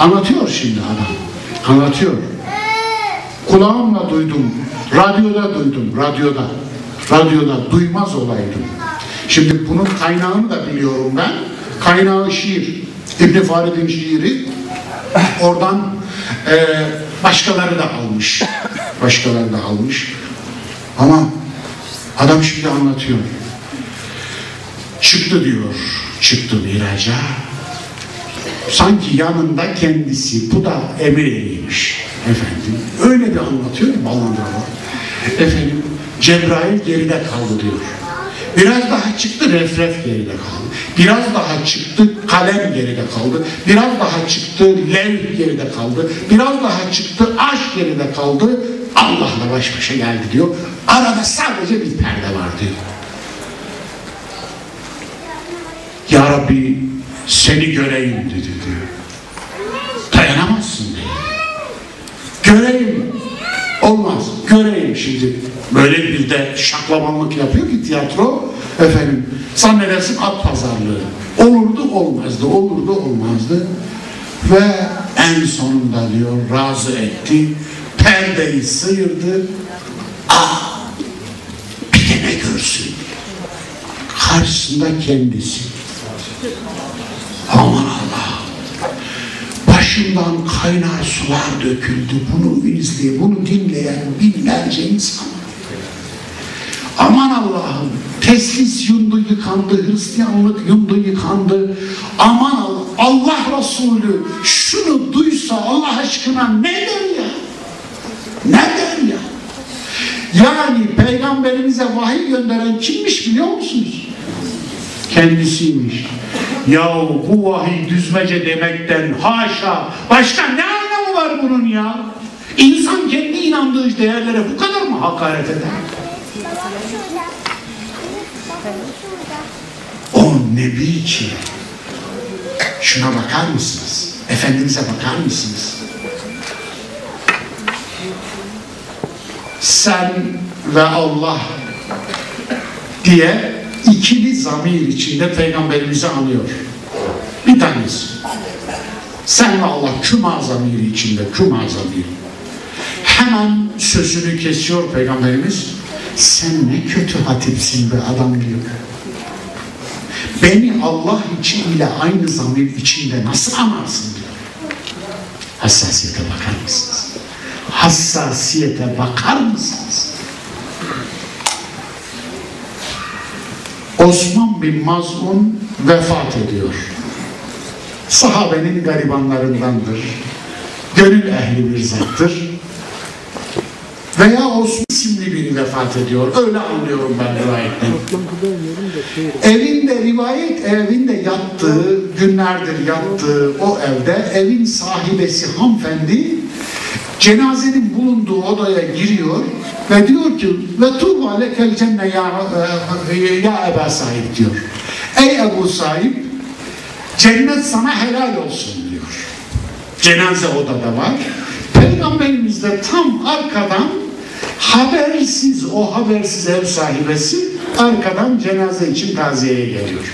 Anlatıyor şimdi adam. Anlatıyor. Kulağımla duydum. Radyoda duydum. Radyoda. Radyoda duymaz olaydım. Şimdi bunun kaynağını da biliyorum ben. Kaynağı şiir. İbn Farid'in şiiri. Oradan e, başkaları da almış. Başkaları da almış. Ama adam şimdi anlatıyor. Çıktı diyor. Çıktı miraca. Sanki yanında kendisi. Bu da emir eriymiş. Efendim. Öyle bir anlatıyor ki ballandırma. Efendim. Cebrail geride kaldı diyor. Biraz daha çıktı refref geride kaldı. Biraz daha çıktı kalem geride kaldı. Biraz daha çıktı lev geride kaldı. Biraz daha çıktı aşk geride kaldı. Allah'la baş başa geldi diyor. Arada sadece bir perde var diyor. Ya Rabbi seni göreyim dedi diyor. Dayanamazsın diyor. Göreyim. Olmaz. Göreyim şimdi. Böyle bir de şaklamanlık yapıyor ki tiyatro. Efendim zannedersin at pazarlığı. Olurdu olmazdı, olurdu olmazdı. Ve en sonunda diyor razı etti. Perdeyi sıyırdı. Ah! Bir de ne görsün? Karşısında kendisi. Aman Allah. Başımdan kaynar sular döküldü. Bunu izleyen, bunu dinleyen binlerce insan. Aman Allah'ım. Teslis yundu yıkandı, Hristiyanlık yundu yıkandı. Aman Allah, Allah Resulü şunu duysa Allah aşkına ne der ya? Ne der ya? Yani peygamberimize vahiy gönderen kimmiş biliyor musunuz? Kendisiymiş. Ya bu vahiy düzmece demekten haşa başka ne anlamı var bunun ya? İnsan kendi inandığı değerlere bu kadar mı hakaret eder? O nebi ki şuna bakar mısınız? Efendimiz'e bakar mısınız? Sen ve Allah diye ikili zamir içinde peygamberimizi anıyor. Bir tanesi. Sen ve Allah küma zamiri içinde, küma zamiri. Hemen sözünü kesiyor peygamberimiz. Sen ne kötü hatipsin be adam diyor. Beni Allah için ile aynı zamir içinde nasıl anarsın diyor. Hassasiyete bakar mısınız? Hassasiyete bakar mısınız? Osman bin Maz'un vefat ediyor. Sahabenin garibanlarındandır. Gönül ehli bir zattır. Veya Osman isimli biri vefat ediyor. Öyle anlıyorum ben rivayetten. Evinde rivayet evinde yattığı, günlerdir yattığı o evde evin sahibesi hanımefendi cenazenin bulunduğu odaya giriyor ve diyor ki ve tuğba lekel cenne ya, e, ya Eba Sahip diyor. Ey Ebu Sahip cennet sana helal olsun diyor. Cenaze odada var. Peygamberimiz de tam arkadan habersiz o habersiz ev sahibesi arkadan cenaze için taziyeye geliyor.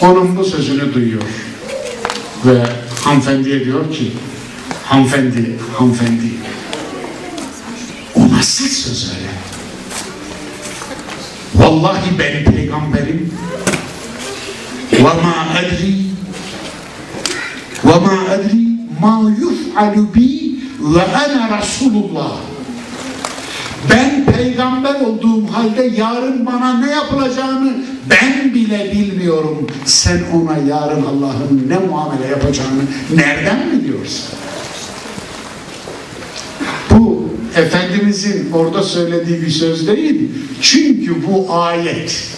Onun bu sözünü duyuyor. Ve hanımefendiye diyor ki hanımefendi, hanımefendi o nasıl söz öyle? Vallahi benim peygamberim ve ma edri ma yuf'alu bi ve ana Resulullah ben peygamber olduğum halde yarın bana ne yapılacağını ben bile bilmiyorum. Sen ona yarın Allah'ın ne muamele yapacağını nereden biliyorsun? Bu Efendimizin orada söylediği bir söz değil. Çünkü bu ayet.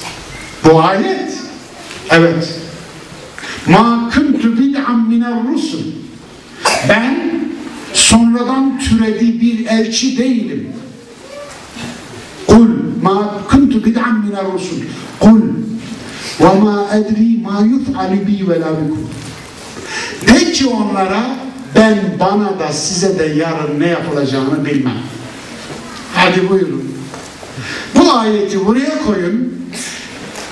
Bu ayet. Evet. Ma kuntu bid'an minel rusul. Ben sonradan türedi bir elçi değilim. Kul ma kuntu bid'an minel rusul. Kul ve ma edri ma yuf'alu bi ve la bikum. De ki onlara ben bana da size de yarın ne yapılacağını bilmem. Hadi buyurun. Bu ayeti buraya koyun.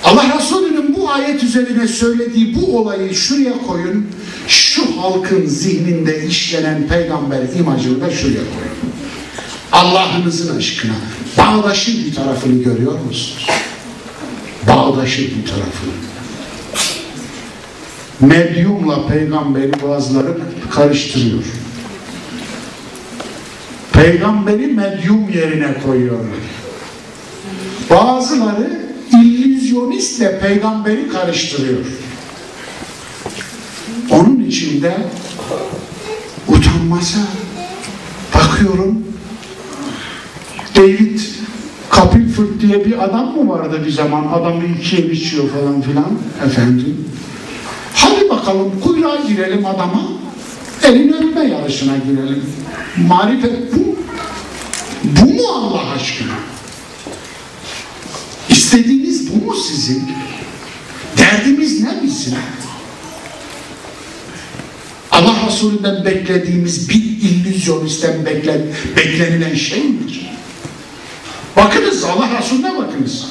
Allah Resulü'nün ayet üzerine söylediği bu olayı şuraya koyun. Şu halkın zihninde işlenen peygamber imajını da şuraya koyun. Allah'ınızın aşkına bağdaşın bir tarafını görüyor musunuz? Bağdaşın bir tarafını. Medyumla peygamberi bazıları karıştırıyor. Peygamberi medyum yerine koyuyorlar. Bazıları illüzyonistle peygamberi karıştırıyor. Onun içinde utanmasa bakıyorum David Copperfield diye bir adam mı vardı bir zaman? Adamı ikiye biçiyor falan filan. Efendim. Hadi bakalım kuyruğa girelim adama. Elin öpme yarışına girelim. Marifet bu. Bu mu Allah aşkına? İstediğiniz bu mu sizin? Derdimiz ne bizim? Allah Resulü'nden beklediğimiz bir illüzyonistten beklen, beklenilen şey midir? Bakınız Allah Resulüne bakınız.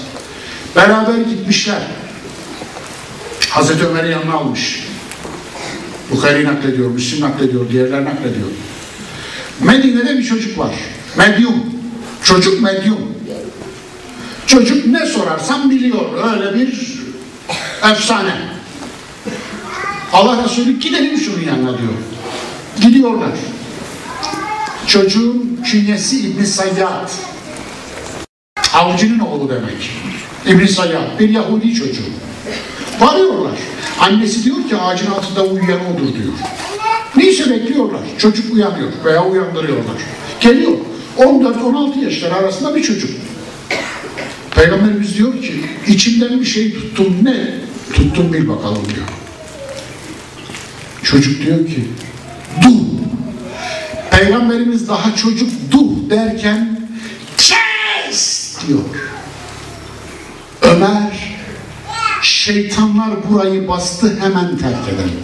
Beraber gitmişler. Hazreti Ömer'i yanına almış. Bukhari naklediyor, Müslim naklediyor, diğerler naklediyor. Medine'de bir çocuk var. Medyum. Çocuk medyum. Çocuk ne sorarsan biliyor. Öyle bir efsane. Allah Resulü gidelim şunun yanına diyor. Gidiyorlar. Çocuğun künyesi İbn Sayyad. Avcının oğlu demek. İbn Sayyad bir Yahudi çocuğu. Varıyorlar. Annesi diyor ki ağacın altında uyuyan odur diyor. Neyse bekliyorlar. Çocuk uyanıyor veya uyandırıyorlar. Geliyor. 14-16 yaşlar arasında bir çocuk. Peygamberimiz diyor ki içimden bir şey tuttum ne? Tuttum bil bakalım diyor. Çocuk diyor ki dur. Peygamberimiz daha çocuk dur derken kes diyor. Ömer şeytanlar burayı bastı hemen terk edelim.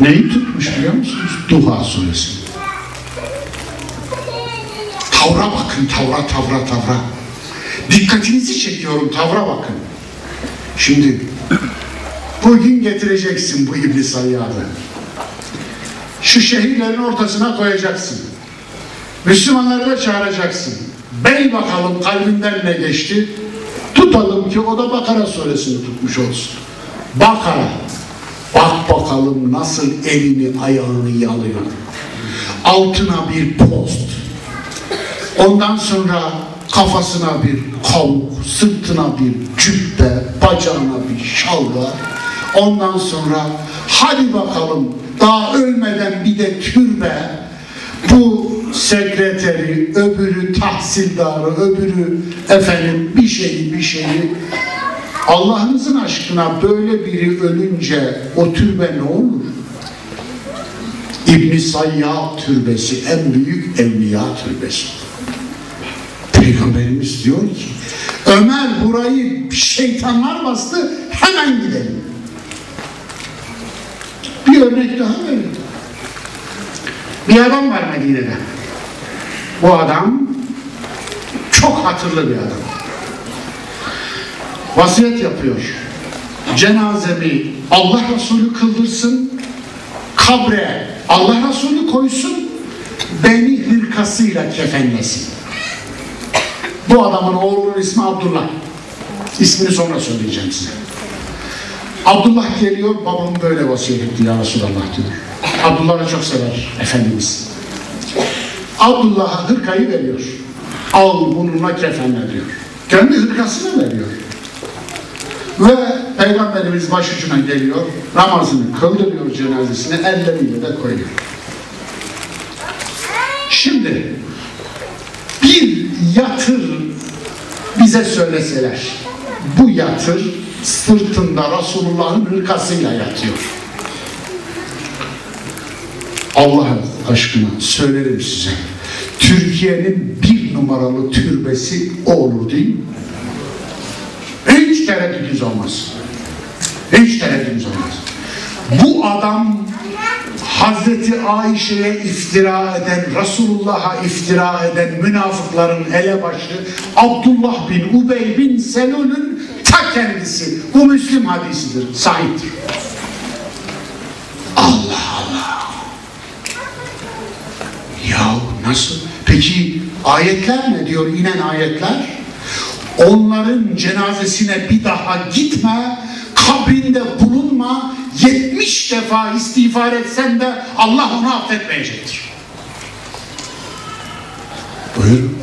Neyi tutmuş biliyor musunuz? Duha suresi. Tavra bakın, tavra, tavra, tavra. Dikkatinizi çekiyorum, tavra bakın. Şimdi bugün getireceksin bu iblis ayyadı. Şu şehirlerin ortasına koyacaksın. Müslümanları da çağıracaksın. Bey bakalım kalbinden ne geçti? Tutalım ki o da Bakara suresini tutmuş olsun. Bakara. Bak bakalım nasıl elini ayağını yalıyor. Altına bir post. Ondan sonra kafasına bir kavuk, sırtına bir cübbe, bacağına bir şalvar. Ondan sonra hadi bakalım daha ölmeden bir de türbe. Bu sekreteri, öbürü tahsildarı, öbürü efendim bir şeyi bir şeyi. Allah'ınızın aşkına böyle biri ölünce o türbe ne olur? İbn Sayyad türbesi en büyük evliya türbesi. Peygamberimiz diyor ki Ömer burayı şeytanlar bastı hemen gidelim. Bir örnek daha verin. Bir adam var Medine'de. Bu adam çok hatırlı bir adam. Vasiyet yapıyor. Cenazemi Allah Resulü kıldırsın, kabre Allah Resulü koysun, beni hırkasıyla kefenlesin. Bu adamın oğlunun ismi Abdullah. İsmini sonra söyleyeceğim size. Abdullah geliyor, babam böyle vasiyet etti ya Resulallah diyor. Abdullah'ı çok sever Efendimiz. Abdullah'a hırkayı veriyor. Al bununla kefenle diyor. Kendi hırkasını veriyor. Ve Peygamberimiz başucuna geliyor, namazını kıldırıyor cenazesine, elleriyle de koyuyor. Şimdi bir yatır bize söyleseler, bu yatır sırtında Resulullah'ın hırkasıyla yatıyor. Allah aşkına söylerim size. Türkiye'nin bir numaralı türbesi o olur değil mi? Hiç tereddütünüz olmaz. Hiç tereddütünüz olmaz. Bu adam Hazreti Ayşe'ye iftira eden, Resulullah'a iftira eden münafıkların elebaşı Abdullah bin Ubey bin Selul'ün ta kendisi. Bu Müslim hadisidir, sahiptir. Allah. Ya nasıl? Peki ayetler ne diyor inen ayetler? Onların cenazesine bir daha gitme, kabrinde bulunma, 70 defa istiğfar etsen de Allah onu affetmeyecektir. Buyurun.